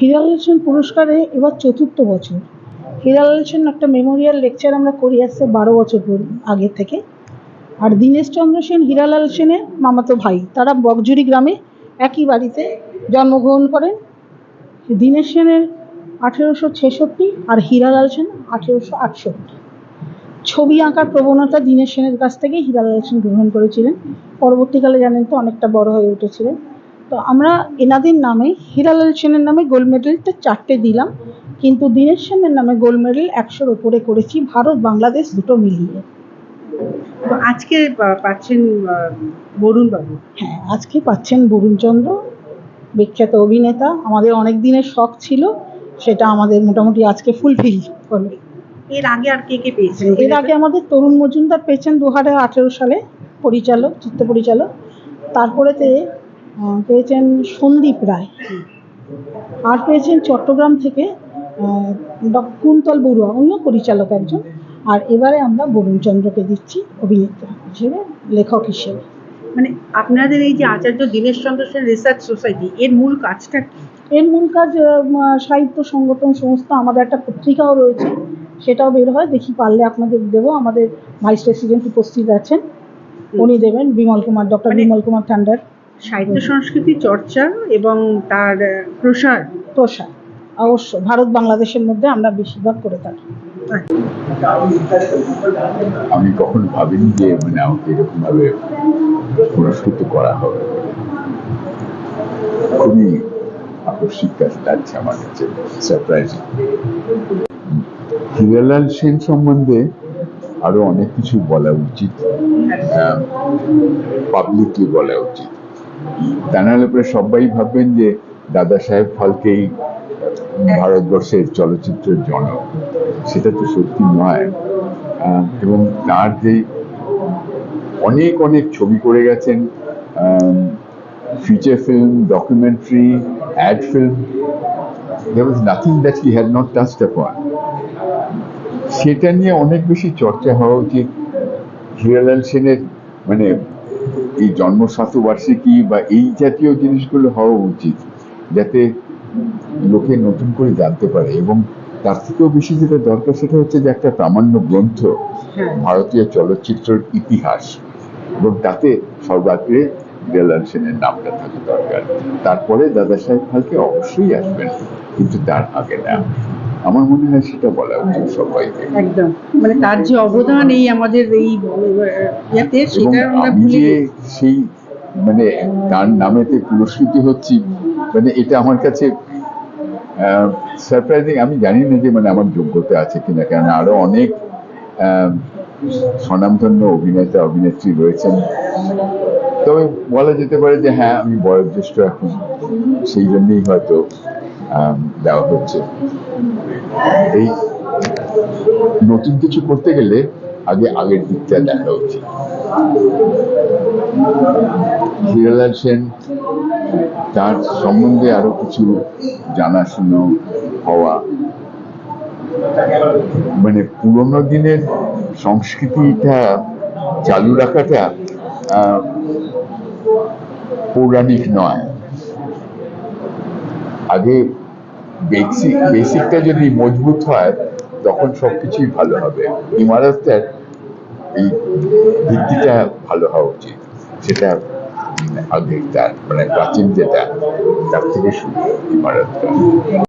হিরালাল সেন পুরস্কারে এবার চতুর্থ বছর। হিরালাল সেন একটা মেমোরিয়াল লেকচার আমরা করি আসছে বারো বছর আগে থেকে। আর দীনেশচন্দ্র সেন হিরালাল সেনের মামাতো ভাই, তারা বকজুরি গ্রামে একই বাড়িতে জন্মগ্রহণ করেন। দীনেশ সেনের আঠেরোশো ছেষট্টি আর হীরালাল সেন আঠেরোশো আটষট্টি। ছবি আঁকার প্রবণতা দীনেশ সেনের কাছ থেকেই হীরালাল সেন গ্রহণ করেছিলেন। পরবর্তীকালে জানেন তো, অনেকটা বড় হয়ে উঠেছিলেন। তো আমরা এনাদের নামে হীরালাল সেনের নামে গোল্ড মেডেলটা চারটে দিলাম কিন্তু দীনেশ সেনের নামে গোল্ড মেডেল একশোর ওপরে করেছি ভারত বাংলাদেশ দুটো মিলিয়ে। তো আজকে পাচ্ছেন আহ, বরুণ বাবু হ্যাঁ আজকে পাচ্ছেন বরুণচন্দ্র বিখ্যাত অভিনেতা। আমাদের অনেক দিনের শখ ছিল সেটা আমাদের মোটামুটি আজকে ফুলফিল হলো এর আগে আর কে কে পেয়েছেন এর আগে আমাদের তরুণ মজুমদার পেয়েছেন দু হাজার আঠেরো সালে পরিচালক চিত্র পরিচালক। তারপরেতে পেয়েছেন সন্দীপ রায়। আর পেয়েছেন চট্টগ্রাম থেকে কুন্তল বড়ুয়া উনিও পরিচালক একজন। আর এবারে আমরা বরুণচন্দ্রকে দিচ্ছি অভিনেতা হিসেবে লেখক হিসেবে। মানে আপনাদের এই যে আচার্য দীনেশ চন্দ্র সেন রিসার্চ সোসাইটি এর মূল কাজটা কি? এর মূল কাজ সাহিত্য সংগঠন সংস্থা আমাদের একটা পত্রিকাও রয়েছে। সেটাও বের হয় দেখি পারলে আপনাদের দেবো। আমাদের ভাইস প্রেসিডেন্ট উপস্থিত আছেন। উনি দেবেন বিমল কুমার ডক্টর মানে- বিমল কুমার ঠান্ডার সাহিত্য সংস্কৃতি চর্চা এবং তার প্রসার। প্রসার অবশ্য ভারত বাংলাদেশের মধ্যে আমরা বেশিরভাগ করে থাকি। আমি কখনো ভাবিনি যে মানে আমাকে এরকম ভাবে পুরস্কৃত করা হবে। খুবই আকস্মিক কাজ লাগছে আমার কাছে সারপ্রাইজিং হিরালাল সেন সম্বন্ধে আরও অনেক কিছু বলা উচিত পাবলিকলি বলা উচিত। তা নাহলে পরে সবাই ভাববেন যে দাদা সাহেব ফালকেই ভারতবর্ষের চলচ্চিত্রের জনক। সেটা তো সত্যি নয়। এবং তার যে অনেক অনেক ছবি করে গেছেন feature film documentary ad film there was nothing that he had not touched সেটা নিয়ে অনেক বেশি চর্চা হওয়া উচিত। হিরালাল সেনের মানে এই জন্ম শতবার্ষিকী বা এই জাতীয় জিনিসগুলো হওয়া উচিত যাতে লোকে নতুন করে জানতে পারে এবং তার থেকেও বেশি যেটা দরকার সেটা হচ্ছে যে একটা প্রামাণ্য গ্রন্থ হ্যাঁ। ভারতীয় চলচ্চিত্রের ইতিহাস এবং তাতে সর্বাগ্রে বেলাল সেনের নামটা থাকা দরকার। তারপরে দাদা সাহেব ফালকে অবশ্যই আসবেন কিন্তু তার আগে না। আমার মনে হয় সেটা বলা উচিত সবাইকে। একদম। মানে তার যে অবদান এই আমাদের এই ইয়াতে সেটা আমরা ভুলে সেই মানে তার নামেতে পুরস্কৃত হচ্ছি মানে এটা আমার কাছে সারপ্রাইজিং আমি জানি না যে মানে আমার যোগ্যতা আছে কিনা কেন আরও অনেক স্বনামধন্য অভিনেতা অভিনেত্রী রয়েছেন। তবে বলা যেতে পারে যে হ্যাঁ আমি বয়োজ্যেষ্ঠ এখন সেই জন্যই হয়তো দেওয়া হচ্ছে। এই নতুন কিছু করতে গেলে আগে আগের দিকটা দেখা উচিত। হিরালাল সেন তার সম্বন্ধে আরও কিছু জানাশুনো হওয়া মানে পুরোনো দিনের সংস্কৃতিটা চালু রাখাটা পৌরাণিক নয়। আগে বেসিক বেসিকটা যদি মজবুত হয়, তখন সবকিছুই ভালো হবে। ইমারতটার এই ভিত্তিটা ভালো হওয়া উচিত। সেটা আগে তার মানে প্রাচীন যেটা, তার থেকে শুরু, ইমারতটা।